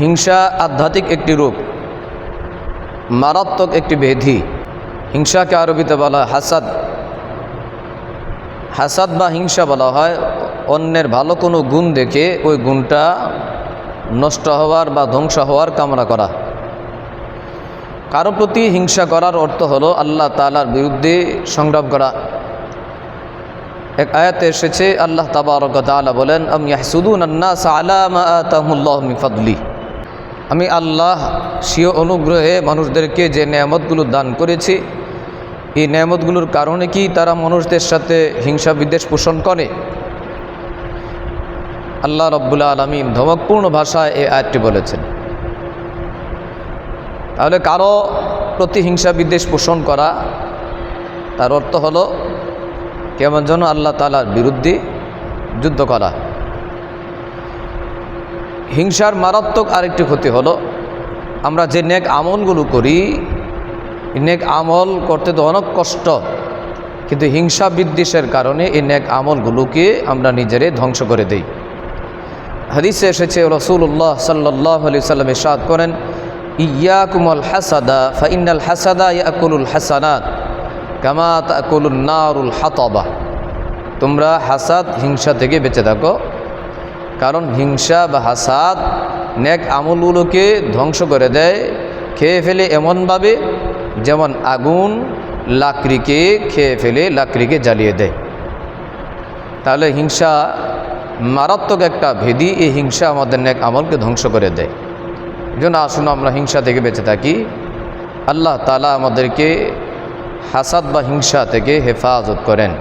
হিংসা আধ্যাত্মিক একটি রূপ, মারাত্মক একটি ব্যাধি হিংসাকে আরবিতে বলা হয় হাসাদ। হাসাদ বা হিংসা বলা হয় অন্যের ভালো কোনো গুণ দেখে ওই গুণটা নষ্ট হওয়ার বা ধ্বংস হওয়ার কামনা করা। কারও প্রতি হিংসা করার অর্থ হলো আল্লাহ তালার বিরুদ্ধে সংগ্রাম করা। এক আয়াতে এসেছে, আল্লাহ তাবারক তাআলা বলেন, আমি ইয়াহসুদুন আন্নাস আলা মা আতাহুল্লাহ মিন ফাদলি। আমি আল্লাহ স্বীয় অনুগ্রহে মানুষদেরকে যে নেয়ামতগুলো দান করেছি, এই নেয়ামতগুলোর কারণে কি তারা মানুষদের সাথে হিংসা বিদ্বেষ পোষণ করে? আল্লাহ রব্বুল্লা আলমিন ধমকপূর্ণ ভাষায় এই আয়াতটি বলেছেন। তাহলে কারও প্রতি হিংসা বিদ্বেষ পোষণ করা, তার অর্থ হলো কেমন যেন আল্লাহ তালার বিরুদ্ধে যুদ্ধ করা। হিংসার মারাত্মক আরেকটি ক্ষতি হলো, আমরা যে নেক আমলগুলো করি নেক আমল করতে তো অনেক কষ্ট, কিন্তু হিংসা বিদ্বেষের কারণে এই নেক আমলগুলোকে আমরা নিজেরে ধ্বংস করে দেই। হাদিসে এসেছে রসুল্লাহ সাল্লাহ আলি সাল্লাম ইসাদ করেন ইয়া ইয়াকুমল হাসাদা ফাইনাল হাসাদা ইয়াকুলুল হাসানাত কামা তাকুলুন নারুল হাতবা। তোমরা হাসাদ হিংসা থেকে বেঁচে থাকো কারণ হিংসা বা হাসাদ নেক আমলগুলোকে ধ্বংস করে দেয়। খেয়ে ফেলে এমনভাবে যেমন আগুন লাকড়িকে খেয়ে ফেলে লাকড়িকে জ্বালিয়ে দেয়। তাহলে হিংসা মারাত্মক একটা ভেদি, এই হিংসা আমাদের নেক আমলকে ধ্বংস করে দেয়। জন্য আসুন আমরা হিংসা থেকে বেঁচে থাকি। আল্লাহ তালা আমাদেরকে হাসাদ বা হিংসা থেকে হেফাজত করেন।